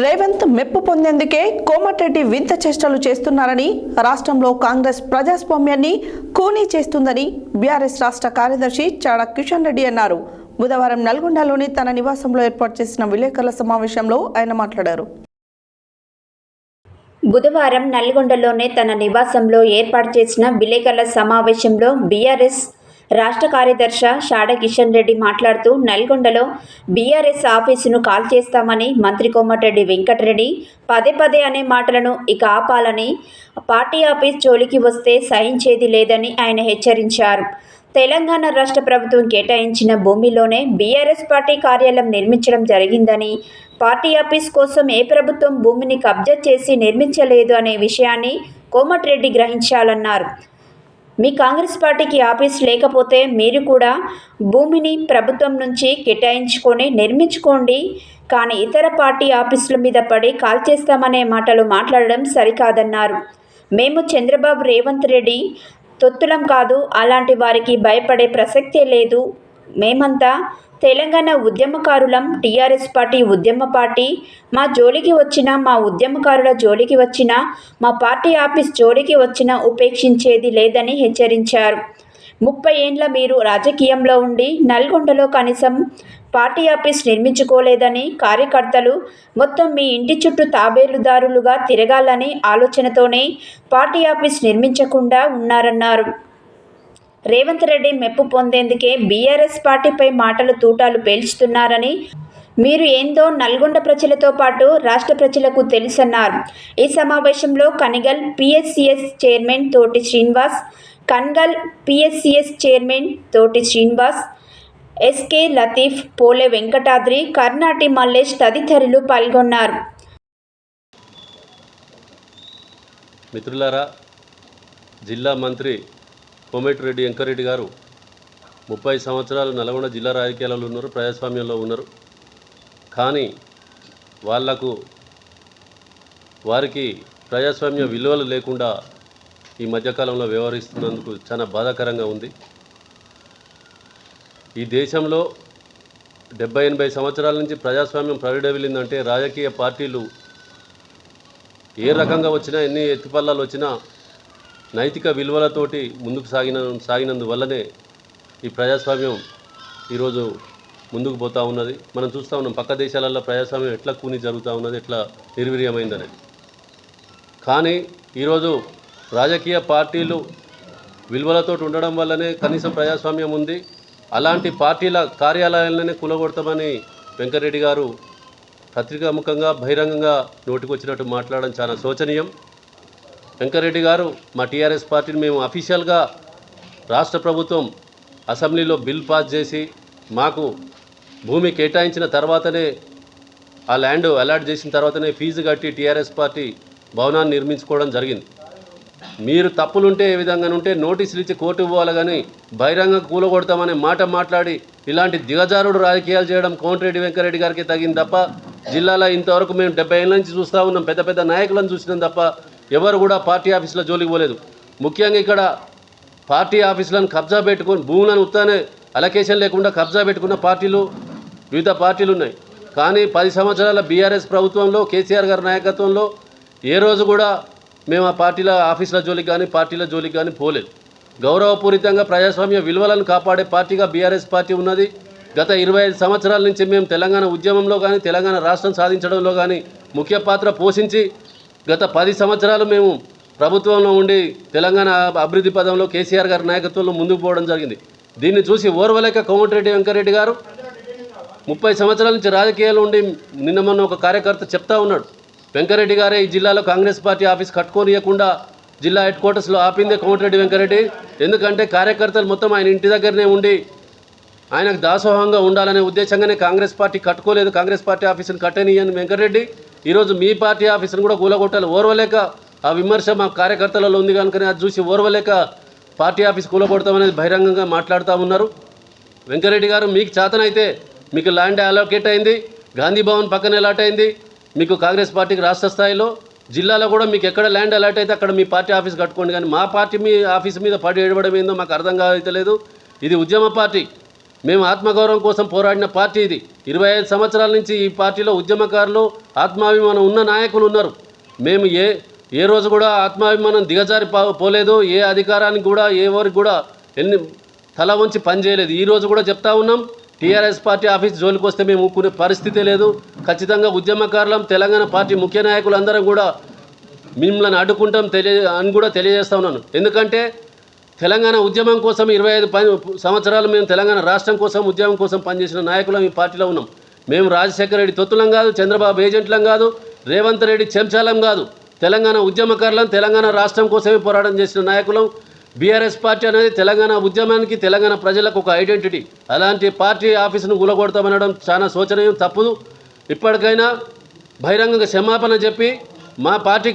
రేవంత్ మెప్పు పొందేందుకే కోమటిరెడ్డి వింత చేష్టలు చేస్తున్నారని రాష్ట్రంలో కాంగ్రెస్ ప్రజాస్వామ్యాన్ని కూనీ చేస్తుందని బీఆర్ఎస్ రాష్ట్ర కార్యదర్శి చాడ కిషన్ రెడ్డి అన్నారు. బుధవారం నల్గొండలోని తన నివాసంలో ఏర్పాటు చేసిన విలేకరుల సమావేశంలో ఆయన మాట్లాడారు. బుధవారం నల్గొండలోనే తన నివాసంలో ఏర్పాటు చేసిన విలేకరుల సమావేశంలో బీఆర్ఎస్ రాష్ట్ర కార్యదర్శి షాడ కిషన్ రెడ్డి మాట్లాడుతూ నల్గొండలో బీఆర్ఎస్ ఆఫీసును కాల్ చేస్తామని మంత్రి కోమటిరెడ్డి వెంకటరెడ్డి పదే పదే అనే మాటలను ఇక ఆపాలని పార్టీ ఆఫీస్ జోలికి వస్తే సహించేది లేదని ఆయన హెచ్చరించారు. తెలంగాణ రాష్ట్ర ప్రభుత్వం కేటాయించిన భూమిలోనే బీఆర్ఎస్ పార్టీ కార్యాలయం నిర్మించడం జరిగిందని పార్టీ ఆఫీస్ కోసం ఏ ప్రభుత్వం భూమిని కబ్జా చేసి నిర్మించలేదు అనే విషయాన్ని కోమటిరెడ్డి గ్రహించాలన్నారు. మీ కాంగ్రెస్ పార్టీకి ఆఫీస్ లేకపోతే మీరు కూడా భూమిని ప్రభుత్వం నుంచి కేటాయించుకొని నిర్మించుకోండి. కానీ ఇతర పార్టీ ఆఫీసుల మీద పడి కాల్ చేస్తామనే మాటలు మాట్లాడడం సరికాదన్నారు. మేము చంద్రబాబు రేవంత్ రెడ్డి తొత్తులం కాదు. అలాంటి వారికి భయపడే ప్రసక్తే లేదు. మేమంతా తెలంగాణ ఉద్యమకారులం టీఆర్ఎస్ పార్టీ ఉద్యమ పార్టీ. మా జోలికి వచ్చిన మా ఉద్యమకారుల జోలికి వచ్చిన మా పార్టీ ఆఫీస్ జోలికి వచ్చిన ఉపేక్షించేది లేదని హెచ్చరించారు. ముప్పై ఏండ్ల మీరు రాజకీయంలో ఉండి నల్గొండలో కనీసం పార్టీ ఆఫీస్ నిర్మించుకోలేదని కార్యకర్తలు మొత్తం మీ ఇంటి చుట్టూ తాబేలుదారులుగా తిరగాలని ఆలోచనతోనే పార్టీ ఆఫీస్ నిర్మించకుండా ఉన్నారన్నారు. రేవంత్ రెడ్డి మెప్పు పొందేందుకే బీఆర్ఎస్ పార్టీపై మాటలు తూటాలు పేల్చుతున్నారని మీరు ఏందో నల్గొండ ప్రజలతో పాటు రాష్ట్ర ప్రజలకు తెలుసన్నారు. ఈ సమావేశంలో కనిగల్ పిఎస్సిఎస్ చైర్మన్ తోటి శ్రీనివాస్ కన్గల్ పిఎస్సిఎస్ చైర్మన్ తోటి శ్రీనివాస్ ఎస్కే లతీఫ్ పోలే వెంకటాద్రి కర్ణాటి మల్లేష్ తదితరులు పాల్గొన్నారు. మిత్రులారా జిల్లా మంత్రి కోమటిరెడ్డి వెంకరెడ్డి గారు ముప్పై సంవత్సరాలు నల్గొండ జిల్లా రాజకీయాలలో ఉన్నారు ప్రజాస్వామ్యంలో ఉన్నారు. కానీ వాళ్ళకు వారికి ప్రజాస్వామ్య విలువలు లేకుండా ఈ మధ్యకాలంలో వ్యవహరిస్తున్నందుకు చాలా బాధాకరంగా ఉంది. ఈ దేశంలో డెబ్బై ఎనభై సంవత్సరాల నుంచి ప్రజాస్వామ్యం ప్రవిడవిలిందంటే రాజకీయ పార్టీలు ఏ రకంగా వచ్చినా ఎన్ని ఎత్తుపల్లాలు వచ్చినా నైతిక విలువలతోటి ముందుకు సాగిన సాగినందువల్లనే ఈ ప్రజాస్వామ్యం ఈరోజు ముందుకు పోతూ ఉన్నది. మనం చూస్తూ ఉన్నాం పక్క దేశాలలో ప్రజాస్వామ్యం ఎట్లా కూని జరుగుతూ ఉన్నది ఎట్లా నిర్వీర్యమైందనేది. కానీ ఈరోజు రాజకీయ పార్టీలు విలువలతో ఉండడం వల్లనే కనీసం ప్రజాస్వామ్యం ఉంది. అలాంటి పార్టీల కార్యాలయాలనే కూలగొడతామని వెంకరెడ్డి గారు పత్రికాముఖంగా బహిరంగంగా నోటికొచ్చినట్టు మాట్లాడడం చాలా శోచనీయం. వెంకరెడ్డి గారు మా టీఆర్ఎస్ పార్టీని మేము అఫీషియల్గా రాష్ట్ర ప్రభుత్వం అసెంబ్లీలో బిల్ పాస్ చేసి మాకు భూమి కేటాయించిన తర్వాతనే ఆ ల్యాండ్ అలాట్ చేసిన తర్వాతనే ఫీజు కట్టి టీఆర్ఎస్ పార్టీ భవనాన్ని నిర్మించుకోవడం జరిగింది. మీరు తప్పులుంటే ఏ విధంగా ఉంటే నోటీసులు ఇచ్చి కోర్టు పోవాలి కానీ బహిరంగ కూలగొడతామనే మాట మాట్లాడి ఇలాంటి దిగజారుడు రాజకీయాలు చేయడం కోమటిరెడ్డి వెంకరెడ్డి గారికి తగింది తప్ప జిల్లాలో ఇంతవరకు మేము డెబ్బై ఏళ్ళ నుంచి చూస్తూ ఉన్నాం. పెద్ద పెద్ద నాయకులను చూసినాం తప్ప ఎవరు కూడా పార్టీ ఆఫీసులో జోలికి పోలేదు. ముఖ్యంగా ఇక్కడ పార్టీ ఆఫీసులను కబ్జా పెట్టుకొని భూములను ఉత్తానే అలకేషన్ లేకుండా కబ్జా పెట్టుకున్న పార్టీలు వివిధ పార్టీలు ఉన్నాయి. కానీ పది సంవత్సరాల బీఆర్ఎస్ ప్రభుత్వంలో కేసీఆర్ గారి నాయకత్వంలో ఏ రోజు కూడా మేము ఆ పార్టీల ఆఫీసుల జోలికి కానీ పార్టీల జోలికి కానీ పోలేదు. గౌరవపూరితంగా ప్రజాస్వామ్య విలువలను కాపాడే పార్టీగా బీఆర్ఎస్ పార్టీ ఉన్నది. గత ఇరవై ఐదు సంవత్సరాల నుంచి మేము తెలంగాణ ఉద్యమంలో కానీ తెలంగాణ రాష్ట్రం సాధించడంలో కానీ ముఖ్య పాత్ర పోషించి గత పది సంవత్సరాలు మేము ప్రభుత్వంలో ఉండి తెలంగాణ అభివృద్ధి పదంలో కేసీఆర్ గారి నాయకత్వంలో ముందుకు పోవడం జరిగింది. దీన్ని చూసి ఓర్వలేక కోమటిరెడ్డి వెంకరెడ్డి గారు ముప్పై సంవత్సరాల నుంచి రాజకీయాలు ఉండి నిన్న మొన్న ఒక కార్యకర్త చెప్తా ఉన్నాడు. వెంకరెడ్డి గారే ఈ జిల్లాలో కాంగ్రెస్ పార్టీ ఆఫీస్ కట్టుకోనియకుండా జిల్లా హెడ్ క్వార్టర్స్లో ఆపిందే కోమటిరెడ్డి వెంకరెడ్డి ఎందుకంటే కార్యకర్తలు మొత్తం ఆయన ఇంటి దగ్గరనే ఉండి ఆయనకు దాసోహంగా ఉండాలనే ఉద్దేశంగానే కాంగ్రెస్ పార్టీ కట్టుకోలేదు. కాంగ్రెస్ పార్టీ ఆఫీసును కట్టనీయని వెంకరెడ్డి ఈరోజు మీ పార్టీ ఆఫీసును కూడా కూలగొట్టాలి. ఓర్వలేక ఆ విమర్శ మా కార్యకర్తలలో ఉంది కనుక అది చూసి ఓర్వలేక పార్టీ ఆఫీస్ కూలగొడతామనేది బహిరంగంగా మాట్లాడుతూ ఉన్నారు. వెంకరెడ్డి గారు మీకు చేతనైతే మీకు ల్యాండ్ అలోకేట్ అయింది గాంధీ భవన్ పక్కన అలాట్ అయింది మీకు కాంగ్రెస్ పార్టీకి రాష్ట్ర స్థాయిలో జిల్లాలో కూడా మీకు ఎక్కడ ల్యాండ్ అలాట్ అయితే అక్కడ మీ పార్టీ ఆఫీస్ కట్టుకోండి. కానీ మా పార్టీ మీ ఆఫీస్ మీద పడి ఏడవడం ఏందో మాకు అర్థం కావట్లేదు. ఇది ఉద్యమ పార్టీ. మేము ఆత్మగౌరవం కోసం పోరాడిన పార్టీ ఇది. ఇరవై ఐదు సంవత్సరాల నుంచి ఈ పార్టీలో ఉద్యమకారులు ఆత్మాభిమానం ఉన్న నాయకులు ఉన్నారు. మేము ఏ ఏ రోజు కూడా ఆత్మాభిమానం దిగజారి పోలేదు. ఏ అధికారానికి కూడా ఏ ఎవరికి కూడా ఎన్ని తల వంచి పనిచేయలేదు ఈ రోజు కూడా చెప్తా ఉన్నాం టీఆర్ఎస్ పార్టీ ఆఫీస్ జోలికి వస్తే మేము ఊక్కునే పరిస్థితి లేదు. ఖచ్చితంగా ఉద్యమకారులం తెలంగాణ పార్టీ ముఖ్య నాయకులందరం కూడా మిమ్మల్ని అడ్డుకుంటాం తెలియ అని కూడా తెలియజేస్తా ఉన్నాను. ఎందుకంటే తెలంగాణ ఉద్యమం కోసం ఇరవై ఐదు సంవత్సరాలు మేము తెలంగాణ రాష్ట్రం కోసం ఉద్యమం కోసం పనిచేసిన నాయకులం ఈ పార్టీలో ఉన్నాం. మేము రాజశేఖర రెడ్డి తొత్తులం కాదు చంద్రబాబు ఏజెంట్లం కాదు రేవంత్ రెడ్డి చెంచాలం కాదు. తెలంగాణ ఉద్యమకారులం తెలంగాణ రాష్ట్రం కోసమే పోరాటం చేసిన నాయకులం. బీఆర్ఎస్ పార్టీ అనేది తెలంగాణ ఉద్యమానికి తెలంగాణ ప్రజలకు ఒక ఐడెంటిటీ. అలాంటి పార్టీ ఆఫీసును గులగొడతామనడం చాలా శోచనీయం తప్పుదు. ఇప్పటికైనా బహిరంగంగా క్షమాపణ చెప్పి మా పార్టీ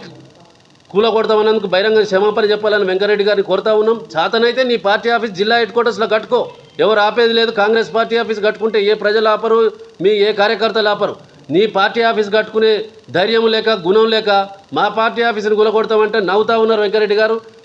కూలగొడతామన్నందుకు బహిరంగ క్షమాపణ చెప్పాలని వెంకరెడ్డి గారిని కోరుతా ఉన్నాం. చాతనైతే నీ పార్టీ ఆఫీస్ జిల్లా హెడ్ క్వార్టర్స్లో కట్టుకో. ఎవరు ఆపేది లేదు కాంగ్రెస్ పార్టీ ఆఫీస్ కట్టుకుంటే ఏ ప్రజలు ఆపరు మీ ఏ కార్యకర్తలు ఆపరు. నీ పార్టీ ఆఫీస్ కట్టుకునే ధైర్యం లేక గుణం లేక మా పార్టీ ఆఫీసుని గులగొడతామంటే నవ్వుతా ఉన్నారు వెంకరెడ్డి గారు.